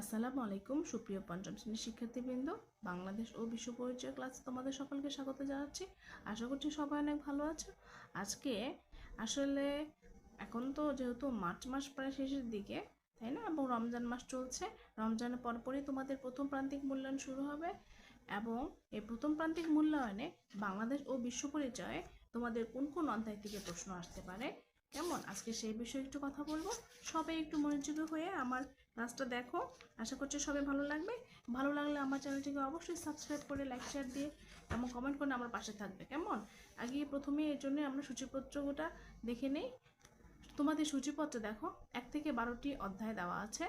আসসালামু আলাইকুম, সুপ্রিয় পঞ্চম শ্রেণির শিক্ষার্থীবৃন্দ। বাংলাদেশ ও বিশ্ব পরিচয় ক্লাস তোমাদের সকলকে স্বাগত জানাচ্ছি। আশা করছি সবাই অনেক ভালো আছো। আজকে আসলে এখন তো যেহেতু মার্চ মাস প্রায় শেষের দিকে, তাই না? এবং রমজান মাস চলছে। রমজানের পরপরই তোমাদের প্রথম প্রান্তিক মূল্যায়ন শুরু হবে। এবং এই প্রথম প্রান্তিক মূল্যায়নে বাংলাদেশ ও বিশ্ব পরিচয়ে তোমাদের কোন কোন অধ্যায় থেকে প্রশ্ন আসতে পারে? কেমন? আজকে সেই বিষয়ে একটু কথা বলব। সবাই একটু মনোযোগী হয়ে আমার ক্লাসটা দেখো, আশা করছি সবাই ভালো লাগবে। ভালো লাগলে আমার চ্যানেলটিকে অবশ্যই সাবস্ক্রাইব করে লাইক শেয়ার দিয়ে এবং কমেন্ট করে আমার পাশে থাকবে, কেমন? আগে প্রথমে এর জন্য আমরা সূচিপত্রটা দেখে নেই। তোমাদের সূচিপত্র দেখো, এক থেকে বারোটি অধ্যায় দেওয়া আছে।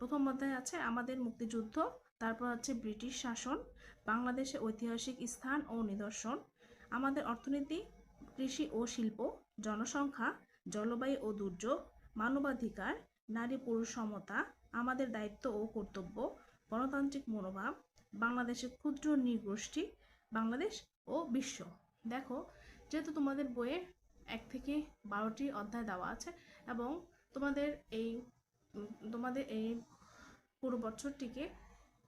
প্রথম অধ্যায় আছে আমাদের মুক্তিযুদ্ধ, তারপর আছে ব্রিটিশ শাসন, বাংলাদেশে ঐতিহাসিক স্থান ও নিদর্শন, আমাদের অর্থনীতি, কৃষি ও শিল্প, জনসংখ্যা, জলবায়ু ও দুর্যোগ, মানবাধিকার নারী পুরুষ সমতা আমাদের দায়িত্ব ও কর্তব্য, গণতান্ত্রিক মনোভাব বাংলাদেশের ক্ষুদ্র নৃগোষ্ঠী, বাংলাদেশ ও বিশ্ব। দেখো, যেহেতু তোমাদের বইয়ে এক থেকে বারোটি অধ্যায় দেওয়া আছে এবং তোমাদের এই তোমাদের এই পুরো বছরটিকে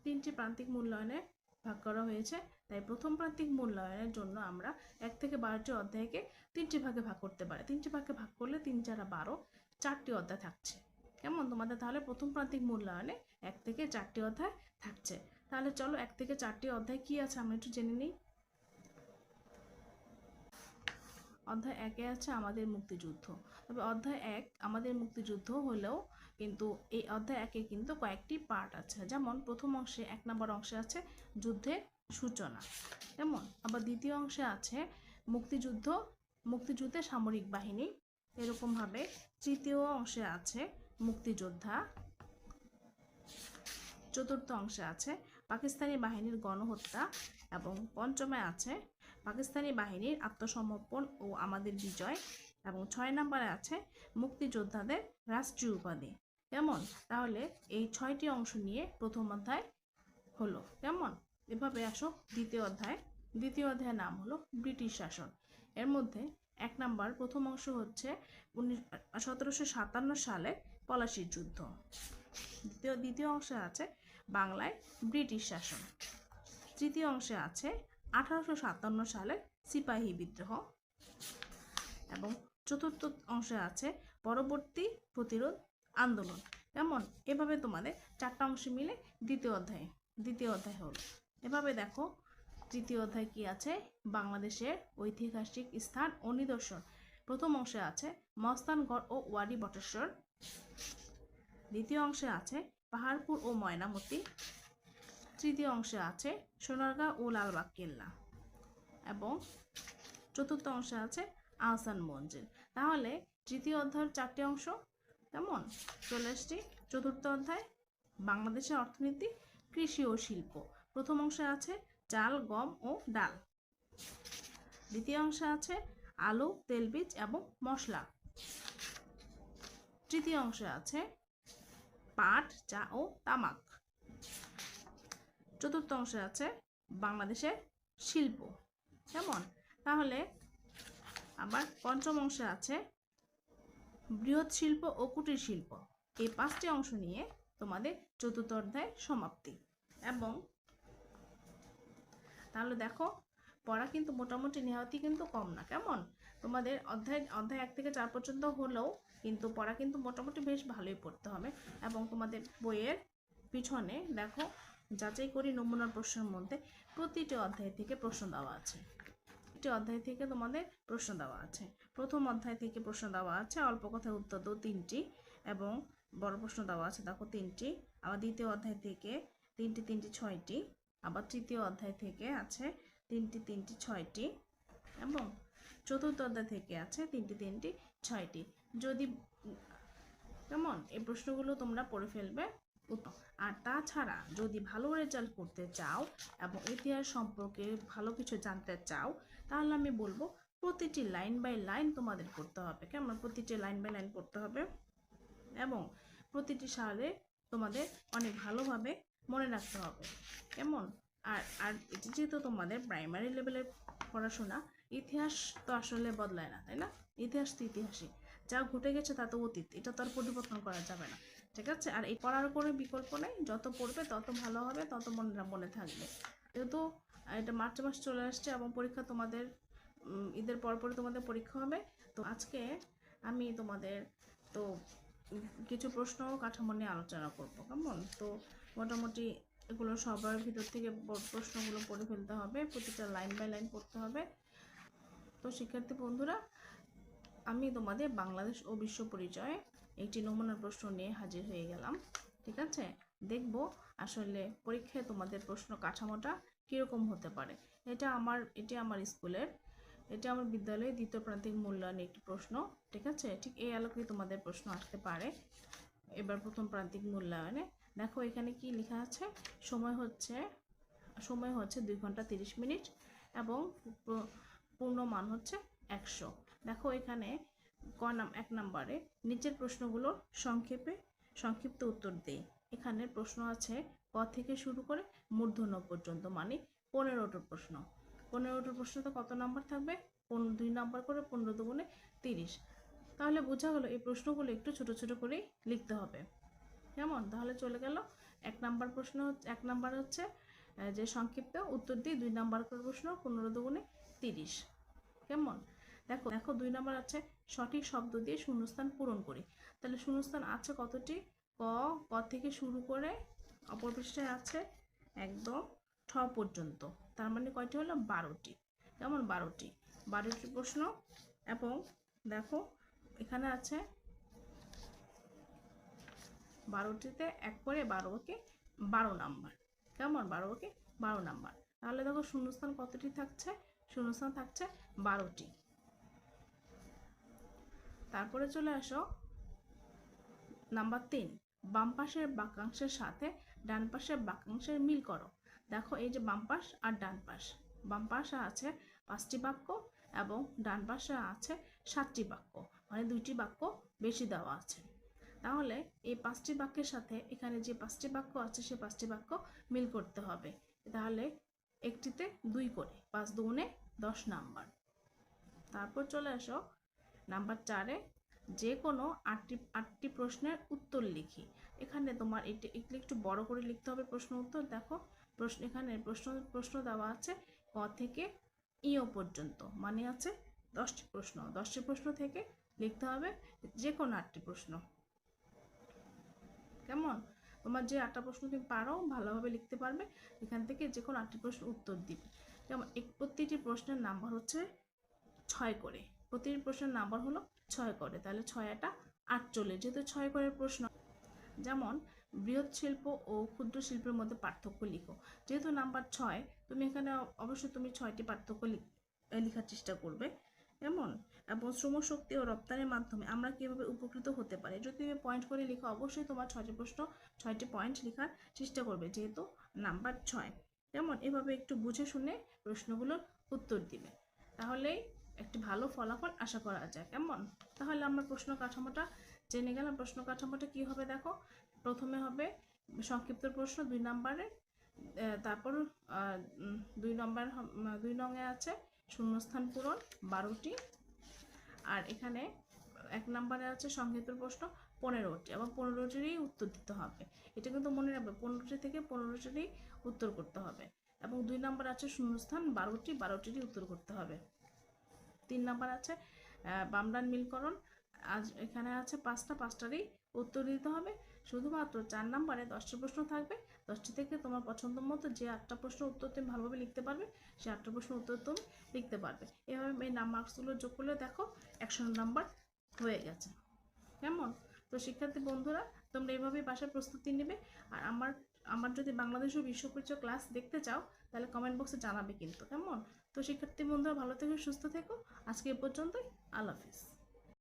তিনটি প্রান্তিক মূল্যায়নে ভাগ করা হয়েছে, তাই প্রথম প্রান্তিক মূল্যায়নের জন্য আমরা এক থেকে বারোটি অধ্যায়কে তিনটি ভাগে ভাগ করতে পারি। তিনটি ভাগে ভাগ করলে তিন চারা বারো, চারটি অধ্যায় থাকছে। কেমন? তোমাদের তাহলে প্রথম প্রান্তিক মূল্যায়নে এক থেকে চারটি অধ্যায় থাকছে। তাহলে চলো এক থেকে চারটি অধ্যায় কি আছে আমরা একটু জেনে নিই। অধ্যায় একে আছে আমাদের মুক্তিযুদ্ধ। তবে অধ্যায় এক আমাদের মুক্তিযুদ্ধ হলেও কিন্তু এই অধ্যায় একে কিন্তু কয়েকটি পার্ট আছে। যেমন প্রথম অংশে এক নম্বর অংশে আছে যুদ্ধের সূচনা। যেমন আবার দ্বিতীয় অংশে আছে মুক্তিযুদ্ধ মুক্তিযুদ্ধে সামরিক বাহিনী। এরকমভাবে তৃতীয় অংশে আছে মুক্তিযোদ্ধা। চতুর্থ অংশে আছে পাকিস্তানি বাহিনীর গণহত্যা এবং পঞ্চমে আছে পাকিস্তানি বাহিনীর আত্মসমর্পণ ও আমাদের বিজয় এবং ছয় নম্বরে আছে মুক্তিযোদ্ধাদের রাষ্ট্রীয় উপাধি। কেমন? তাহলে এই ছয়টি অংশ নিয়ে প্রথম অধ্যায় হলো। কেমন? এভাবে আসো, দ্বিতীয় অধ্যায়। দ্বিতীয় অধ্যায়ের নাম হলো ব্রিটিশ শাসন। এর মধ্যে এক নাম্বার প্রথম অংশ হচ্ছে উনিশ সতেরোশো সাতান্ন সালে পলাশির যুদ্ধ। দ্বিতীয় দ্বিতীয় অংশে আছে বাংলায় ব্রিটিশ শাসন। তৃতীয় অংশে আছে আঠারোশো সাতান্ন সালে সিপাহী বিদ্রোহ। এবং চতুর্থ অংশে আছে পরবর্তী প্রতিরোধ আন্দোলন। কেমন এভাবে তোমাদের চারটা অংশ মিলে দ্বিতীয় অধ্যায় দ্বিতীয় অধ্যায় হলো। এভাবে দেখো, তৃতীয় অধ্যায় কি আছে? বাংলাদেশের ঐতিহাসিক স্থান ও নিদর্শন। প্রথম অংশে আছে মস্তানগড় ও ওয়ারি বটেশ্বর। দ্বিতীয় অংশে আছে পাহাড়পুর ও ময়নামতি। তৃতীয় অংশে আছে সোনারগাঁ ও লালবাগ কেল্লা। এবং চতুর্থ অংশে আছে আহসান মঞ্জিল। তাহলে তৃতীয় অধ্যায়ের চারটি অংশ কেমন? চলে এসছি চতুর্থ অধ্যায়, বাংলাদেশের অর্থনীতি, কৃষি ও শিল্প। প্রথম অংশে আছে চাল, গম ও ডাল। দ্বিতীয় অংশে আছে আলু তেলবীজ এবং মশলা। তৃতীয় অংশে আছে পাট, চা ও তামাক। চতুর্থ অংশে আছে বাংলাদেশের শিল্প। কেমন? তাহলে আবার পঞ্চম অংশে আছে বৃহৎ শিল্প ও কুটির শিল্প। এই পাঁচটি অংশ নিয়ে তোমাদের চতুর্থ অধ্যায় সমাপ্তি। এবং তাহলে দেখো পড়া কিন্তু মোটামুটি নেহাতি কিন্তু কম না, কেমন? তোমাদের অধ্যায় অধ্যায় এক থেকে চার পর্যন্ত হলেও কিন্তু পড়া কিন্তু মোটামুটি বেশ ভালোই পড়তে হবে এবং তোমাদের বইয়ের পিছনে দেখো, যাচাই করি নমুনার প্রশ্নের মধ্যে প্রতিটি অধ্যায় থেকে প্রশ্ন দেওয়া আছে। প্রতিটি অধ্যায় থেকে তোমাদের প্রশ্ন দেওয়া আছে। প্রথম অধ্যায় থেকে প্রশ্ন দেওয়া আছে, অল্প কথায় উত্তর দাও তিনটি এবং বড় প্রশ্ন দেওয়া আছে, দেখো তিনটি। আবার দ্বিতীয় অধ্যায় থেকে তিনটি তিনটি, ছয়টি। আবার তৃতীয় অধ্যায় থেকে আছে তিনটি তিনটি, ছয়টি, এবং চতুর্থ অধ্যায় থেকে আছে তিনটি তিনটি, ছয়টি। যদি, কেমন? এই প্রশ্নগুলো তোমরা পড়ে ফেলবে আর তাছাড়া যদি ভালো রেজাল্ট করতে চাও এবং ইতিহাস সম্পর্কে ভালো কিছু জানতে চাও, তাহলে আমি বলব প্রতিটি লাইন বাই লাইন তোমাদের পড়তে হবে। কেমন? প্রতিটি লাইন বাই লাইন পড়তে হবে এবং প্রতিটি সালে তোমাদের অনেক ভালোভাবে মনে রাখতে হবে। কেমন? আর আর এটি যেহেতু তোমাদের প্রাইমারি লেভেলের পড়াশোনা, ইতিহাস তো আসলে বদলায় না, তাই না? ইতিহাস তো ইতিহাসই। যা ঘটে গেছে তা তো অতীত, এটা তো আর পরিবর্তন করা যাবে না, ঠিক আছে? আর এই পড়ার কোনো বিকল্প নেই, যত পড়বে তত ভালো হবে, তত মনে মনে থাকবে। যেহেতু এটা মার্চ মাস চলে আসছে এবং পরীক্ষা তোমাদের ঈদের পর পরে তোমাদের পরীক্ষা হবে, তো আজকে আমি তোমাদের, তো কিছু প্রশ্ন কাঠামো নিয়ে আলোচনা করব, কেমন? তো মোটামুটি এগুলো সবার ভিতর থেকে প্রশ্নগুলো পড়ে ফেলতে হবে, প্রতিটা লাইন বাই লাইন পড়তে হবে। তো শিক্ষার্থী বন্ধুরা, আমি তোমাদের বাংলাদেশ ও বিশ্ব পরিচয়ে একটি নমুনা প্রশ্ন নিয়ে হাজির হয়ে গেলাম, ঠিক আছে? দেখব আসলে পরীক্ষায় তোমাদের প্রশ্ন কাঠামোটা কীরকম হতে পারে। এটা আমার, এটি আমার স্কুলের, এটা আমার বিদ্যালয়ে দ্বিতীয় প্রান্তিক মূল্যায়নের একটি প্রশ্ন, ঠিক আছে? ঠিক এই আলোকে তোমাদের প্রশ্ন আসতে পারে, এবার প্রথম প্রান্তিক মূল্যায়নে। দেখো এখানে কি লেখা আছে? সময় হচ্ছে সময় হচ্ছে দুই ঘণ্টা তিরিশ মিনিট এবং পূর্ণ মান হচ্ছে একশো। দেখো এখানে ক নাম, এক নম্বরে নিচের প্রশ্নগুলো সংক্ষেপে, সংক্ষিপ্ত উত্তর দেই এখানে প্রশ্ন আছে ক থেকে শুরু করে মূর্ধন্য পর্যন্ত মানে পনেরোটা প্রশ্ন। পনেরোটা প্রশ্নতে কত নাম্বার থাকবে? পনেরো দুই নাম্বার করে পনেরো দুগুণে তিরিশ। তাহলে বোঝা গেল এই প্রশ্নগুলো একটু ছোট ছোট করেই লিখতে হবে। কেমন? তাহলে চলে গেল। এক নাম্বার প্রশ্ন এক নাম্বার হচ্ছে যে সংক্ষিপ্ত উত্তর দিই, দুই নাম্বার প্রশ্ন পনেরো দুগুণে তিরিশ। কেমন? দেখো দেখো দুই নাম্বার আছে, সঠিক শব্দ দিয়ে শূন্যস্থান পূরণ করি। তাহলে শূন্যস্থান আছে কতটি? ক ক থেকে শুরু করে অপর পৃষ্ঠায় আছে একদম ঠ পর্যন্ত। তার মানে কয়টি হলো? বারোটি। কেমন? বারোটি। বারোটি প্রশ্ন। এবং দেখো, এখানে আছে বারোটিতে এক করে বারোকে বারো নাম্বার। কেমন? বারোকে বারো নাম্বার। তাহলে দেখো শূন্যস্থান কতটি থাকছে? শূন্যস্থান থাকছে বারোটি। তারপরে চলে আসো নাম্বার তিন। বাম পাশের বাক্যাংশের সাথে ডান পাশের বাক্যাংশের মিল করো। দেখো এই যে বাম পাশ আর ডান পাশ। বাম পাশে আছে পাঁচটি বাক্য এবং ডান পাশে আছে সাতটি বাক্য। মানে দুইটি বাক্য বেশি দেওয়া আছে। তাহলে এই পাঁচটি বাক্যের সাথে এখানে যে পাঁচটি বাক্য আছে, সে পাঁচটি বাক্য মিল করতে হবে। তাহলে একটিতে দুই করে, পাঁচ দুগুণে দশ নাম্বার। তারপর চলে আসো, নাম্বার চারে যে কোনো আটটি আটটি প্রশ্নের উত্তর লিখি। এখানে তোমার এটি এগুলো একটু বড় করে লিখতে হবে প্রশ্ন উত্তর। দেখো, প্রশ্ন, এখানে প্রশ্ন প্রশ্ন দেওয়া আছে ক থেকে ইও পর্যন্ত। মানে আছে দশটি প্রশ্ন। দশটি প্রশ্ন থেকে লিখতে হবে যে কোনো আটটি প্রশ্ন। কেমন? তোমার যে আটটা প্রশ্ন তুমি পারো, ভালোভাবে লিখতে পারবে। এখান থেকে যে কোনো আটটি প্রশ্ন উত্তর দিবে। যেমন প্রতিটি প্রশ্নের নাম্বার হচ্ছে ছয় করে। প্রতিটি প্রশ্নের নাম্বার হলো ছয় করে। তাহলে ছয় একটা আটচল্লিশ। যেহেতু ছয় করে প্রশ্ন, যেমন বৃহৎ শিল্প ও ক্ষুদ্র শিল্পের মধ্যে পার্থক্য লিখো। যেহেতু নাম্বার ছয়, তুমি এখানে অবশ্যই তুমি ছয়টি পার্থক্য লেখার চেষ্টা করবে। এমন? এবং শ্রমশক্তি ও রপ্তানির মাধ্যমে আমরা কীভাবে উপকৃত হতে পারি? যদি তুমি পয়েন্ট করে লিখো, অবশ্যই তোমার ছয়টি প্রশ্ন, ছয়টি পয়েন্ট লেখার চেষ্টা করবে, যেহেতু নাম্বার ছয়। যেমন এভাবে একটু বুঝে শুনে প্রশ্নগুলোর উত্তর দিবে। তাহলেই একটি ভালো ফলাফল আশা করা যায়। কেমন? তাহলে আমরা প্রশ্ন কাঠামোটা জেনে গেলাম। প্রশ্ন কাঠামোটা কী হবে দেখো? প্রথমে হবে সংক্ষিপ্ত প্রশ্ন, দুই নম্বরে তারপর দুই নম্বর দুই নঙে আছে শূন্যস্থান পূরণ, বারোটি। আর এখানে এক নম্বরে আছে সংক্ষিপ্ত প্রশ্ন, পনেরোটি। এবং পনেরোটিরই উত্তর দিতে হবে। এটা কিন্তু মনে রাখবে, পনেরোটি থেকে পনেরোটিরই উত্তর করতে হবে। এবং দুই নম্বর আছে শূন্যস্থান, বারোটি, বারোটিরই উত্তর করতে হবে। তিন নাম্বার আছে বামডান মিলকরণ। আজ এখানে আছে পাঁচটা, পাঁচটারই উত্তর দিতে হবে। শুধুমাত্র চার নাম্বারে দশটি প্রশ্ন থাকবে। দশটি থেকে তোমার পছন্দ মতো যে আটটা প্রশ্ন উত্তর তুমি ভালোভাবে লিখতে পারবে, সে আটটা প্রশ্ন উত্তর তুমি লিখতে পারবে। এভাবে এই মার্কসগুলো যোগ করলে দেখো একশো নাম্বার হয়ে গেছে। কেমন? তো শিক্ষার্থী বন্ধুরা, তোমরা এইভাবেই বাসায় প্রস্তুতি নেবে। আর আমার আমার যদি বাংলাদেশ ও বিশ্ব পরিচয় ক্লাস দেখতে চাও, তাহলে কমেন্ট বক্সে জানাবে কিন্তু। কেমন? তো শিক্ষার্থী বন্ধুরা, ভালো থেকো, সুস্থ থেকো। আজকে এ পর্যন্তই। আল্লাহ হাফিজ।